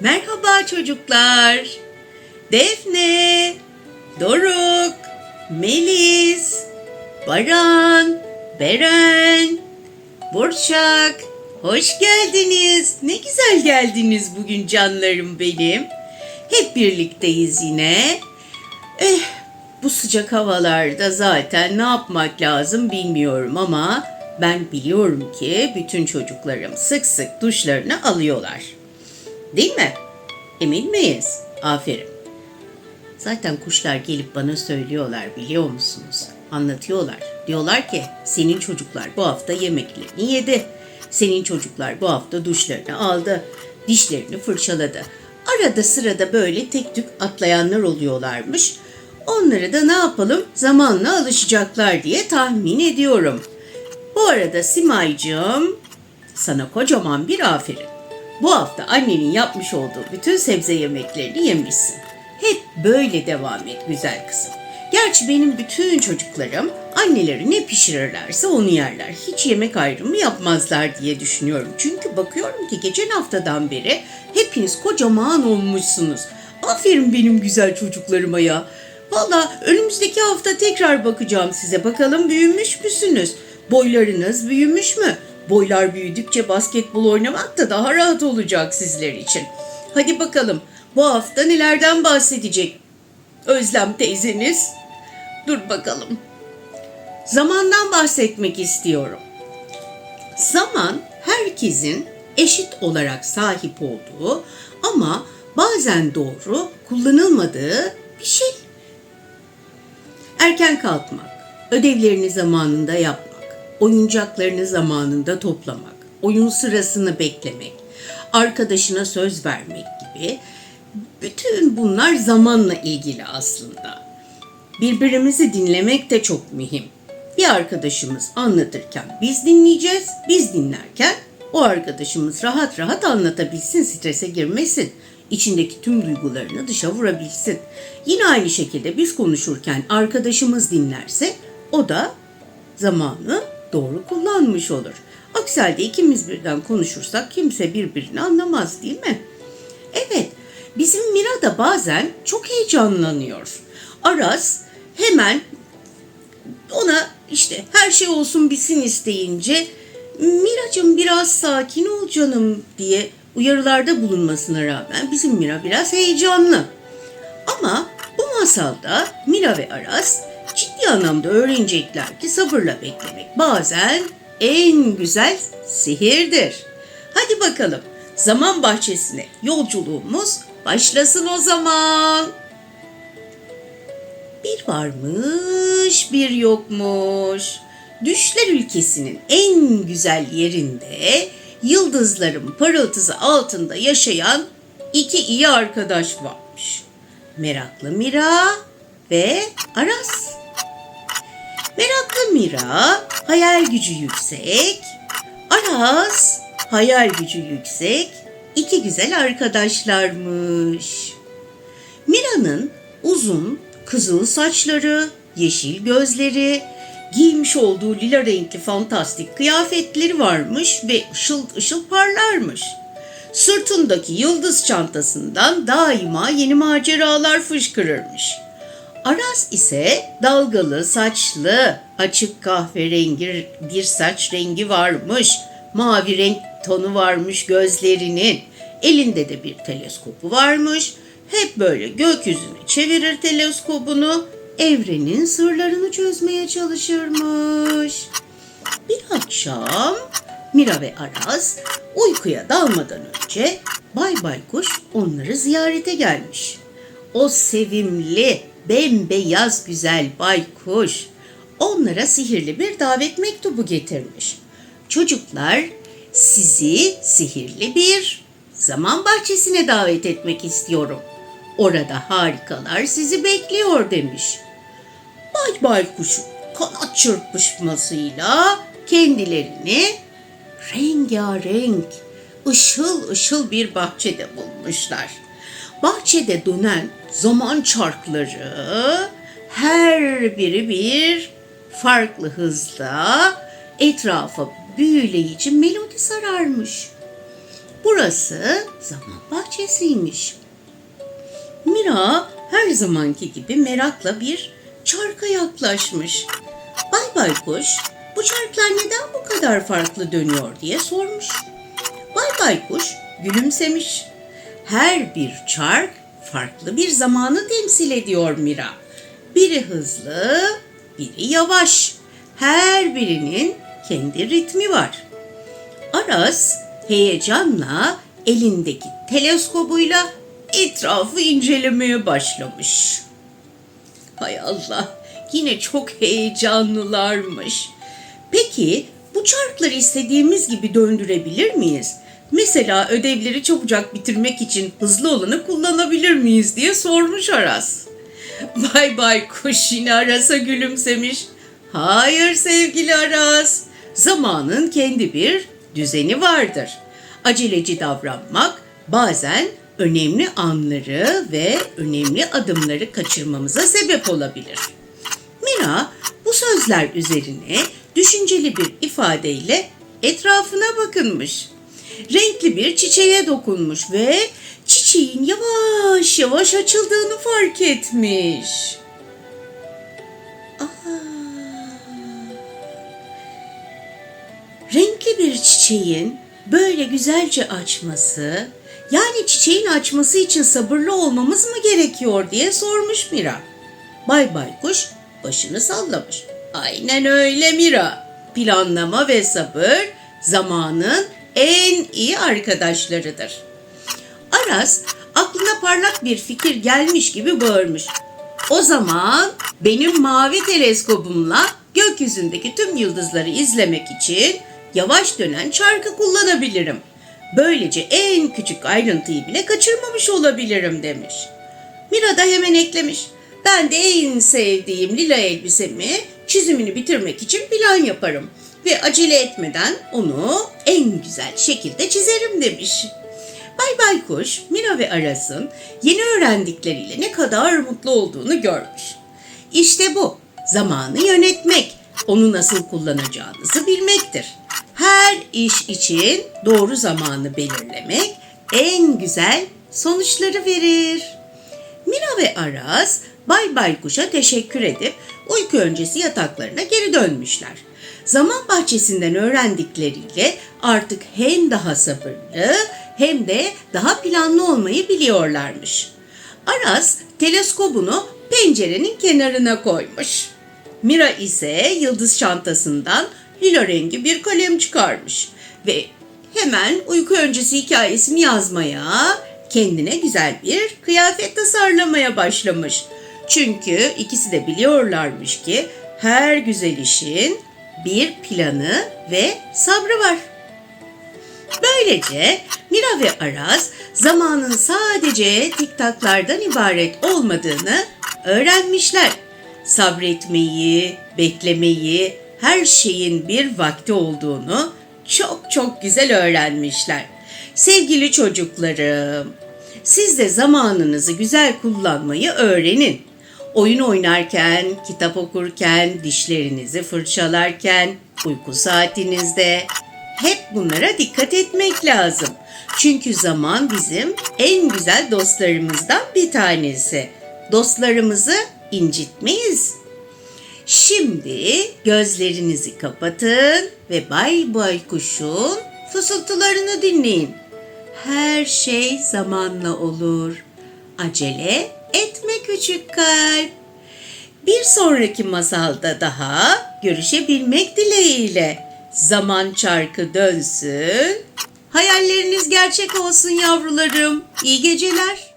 Merhaba çocuklar. Defne, Doruk, Melis, Baran, Beren, Burçak. Hoş geldiniz. Ne güzel geldiniz bugün canlarım benim. Hep birlikteyiz yine. Eh, bu sıcak havalarda zaten ne yapmak lazım bilmiyorum ama ben biliyorum ki bütün çocuklarım sık sık duşlarını alıyorlar. Değil mi? Emin miyiz? Aferin. Zaten kuşlar gelip bana söylüyorlar biliyor musunuz? Anlatıyorlar. Diyorlar ki senin çocuklar bu hafta yemeklerini yedi. Senin çocuklar bu hafta duşlarını aldı. Dişlerini fırçaladı. Arada sırada böyle tek tük atlayanlar oluyorlarmış. Onları da ne yapalım zamanla alışacaklar diye tahmin ediyorum. Bu arada Simay'cığım sana kocaman bir aferin. Bu hafta annenin yapmış olduğu bütün sebze yemeklerini yemişsin. Hep böyle devam et güzel kızım. Gerçi benim bütün çocuklarım anneleri ne pişirirlerse onu yerler. Hiç yemek ayrımı yapmazlar diye düşünüyorum. Çünkü bakıyorum ki geçen haftadan beri hepiniz kocaman olmuşsunuz. Aferin benim güzel çocuklarıma ya. Valla önümüzdeki hafta tekrar bakacağım size. Bakalım büyümüş müsünüz? Boylarınız büyümüş mü? Boylar büyüdükçe basketbol oynamak da daha rahat olacak sizler için. Hadi bakalım bu hafta nelerden bahsedecek Özlem teyzeniz? Dur bakalım. Zamandan bahsetmek istiyorum. Zaman herkesin eşit olarak sahip olduğu ama bazen doğru kullanılmadığı bir şey. Erken kalkmak, ödevlerini zamanında yapmak, oyuncaklarını zamanında toplamak, oyun sırasını beklemek, arkadaşına söz vermek gibi bütün bunlar zamanla ilgili aslında. Birbirimizi dinlemek de çok mühim. Bir arkadaşımız anlatırken biz dinleyeceğiz, biz dinlerken o arkadaşımız rahat rahat anlatabilsin, strese girmesin. içindeki tüm duygularını dışa vurabilsin. Yine aynı şekilde biz konuşurken arkadaşımız dinlerse o da zamanı doğru kullanmış olur. Aksi halde ikimiz birden konuşursak kimse birbirini anlamaz değil mi? Evet, bizim Mira da bazen çok heyecanlanıyor. Aras hemen ona işte her şey olsun bitsin isteyince Miracım biraz sakin ol canım diye uyarılarda bulunmasına rağmen bizim Mira biraz heyecanlı. Ama bu masalda Mira ve Aras ciddi öğrenecekler ki sabırla beklemek bazen en güzel sihirdir. Hadi bakalım zaman bahçesine yolculuğumuz başlasın o zaman. Bir varmış bir yokmuş. Düşler ülkesinin en güzel yerinde yıldızların parıltısı altında yaşayan iki iyi arkadaş varmış. Meraklı Mira ve Aras. Meraklı Mira hayal gücü yüksek, Aras hayal gücü yüksek iki güzel arkadaşlarmış. Mira'nın uzun kızıl saçları, yeşil gözleri, giymiş olduğu lila renkli fantastik kıyafetleri varmış ve ışıl ışıl parlarmış. Sırtındaki yıldız çantasından daima yeni maceralar fışkırırmış. Aras ise dalgalı, saçlı, açık kahverengi bir saç rengi varmış. Mavi renk tonu varmış gözlerinin. Elinde de bir teleskopu varmış. Hep böyle gökyüzünü çevirir teleskopunu, evrenin sırlarını çözmeye çalışırmış. Bir akşam Mira ve Aras uykuya dalmadan önce Bay Baykuş onları ziyarete gelmiş. O sevimli, bembeyaz güzel baykuş onlara sihirli bir davet mektubu getirmiş. Çocuklar sizi sihirli bir zaman bahçesine davet etmek istiyorum. Orada harikalar sizi bekliyor demiş. Bay Baykuş'un kanat çırpışmasıyla kendilerini rengarenk, ışıl ışıl bir bahçede bulmuşlar. Bahçede dönen zaman çarkları her biri bir farklı hızla etrafa büyüleyici melodi sararmış. Burası zaman bahçesiymiş. Mira her zamanki gibi merakla bir çarka yaklaşmış. Bay Baykuş bu çarklar neden bu kadar farklı dönüyor diye sormuş. Bay Baykuş gülümsemiş. Her bir çark farklı bir zamanı temsil ediyor Mira. Biri hızlı, biri yavaş. Her birinin kendi ritmi var. Aras heyecanla elindeki teleskobuyla etrafı incelemeye başlamış. Hay Allah, yine çok heyecanlılarmış. Peki bu çarkları istediğimiz gibi döndürebilir miyiz? Mesela ödevleri çabucak bitirmek için hızlı olanı kullanabilir miyiz diye sormuş Aras. Bay bay kuş yine Aras'a gülümsemiş. Hayır sevgili Aras, zamanın kendi bir düzeni vardır. Aceleci davranmak bazen önemli anları ve önemli adımları kaçırmamıza sebep olabilir. Mira bu sözler üzerine düşünceli bir ifadeyle etrafına bakınmış. Renkli bir çiçeğe dokunmuş ve çiçeğin yavaş yavaş açıldığını fark etmiş. Aa, renkli bir çiçeğin böyle güzelce açması, yani çiçeğin açması için sabırlı olmamız mı gerekiyor diye sormuş Mira. Bay Baykuş başını sallamış. Aynen öyle Mira. Planlama ve sabır zamanın en iyi arkadaşlarıdır. Aras aklına parlak bir fikir gelmiş gibi bağırmış. O zaman benim mavi teleskobumla gökyüzündeki tüm yıldızları izlemek için yavaş dönen çarkı kullanabilirim. Böylece en küçük ayrıntıyı bile kaçırmamış olabilirim demiş. Mira da hemen eklemiş. Ben de en sevdiğim lila elbisemi çizimini bitirmek için plan yaparım ve acele etmeden onu en güzel şekilde çizerim demiş. Bay Baykuş, Mira ve Aras'ın yeni öğrendikleriyle ne kadar mutlu olduğunu görmüş. İşte bu, zamanı yönetmek, onu nasıl kullanacağınızı bilmektir. Her iş için doğru zamanı belirlemek en güzel sonuçları verir. Mira ve Aras Bay Baykuş'a teşekkür edip uyku öncesi yataklarına geri dönmüşler. Zaman bahçesinden öğrendikleriyle artık hem daha sabırlı hem de daha planlı olmayı biliyorlarmış. Aras teleskobunu pencerenin kenarına koymuş. Mira ise yıldız çantasından lila rengi bir kalem çıkarmış ve hemen uyku öncesi hikayesini yazmaya, kendine güzel bir kıyafet tasarlamaya başlamış. Çünkü ikisi de biliyorlarmış ki her güzel işin bir planı ve sabrı var. Böylece Mira ve Aras zamanın sadece tiktaklardan ibaret olmadığını öğrenmişler. Sabretmeyi, beklemeyi, her şeyin bir vakti olduğunu çok çok güzel öğrenmişler. Sevgili çocuklarım, siz de zamanınızı güzel kullanmayı öğrenin. Oyun oynarken, kitap okurken, dişlerinizi fırçalarken, uyku saatinizde hep bunlara dikkat etmek lazım. Çünkü zaman bizim en güzel dostlarımızdan bir tanesi. Dostlarımızı incitmeyiz. Şimdi gözlerinizi kapatın ve Bay Baykuş'un fısıltılarını dinleyin. Her şey zamanla olur. Acele etme küçük kalp. Bir sonraki masalda daha görüşebilmek dileğiyle. Zaman çarkı dönsün. Hayalleriniz gerçek olsun yavrularım. İyi geceler.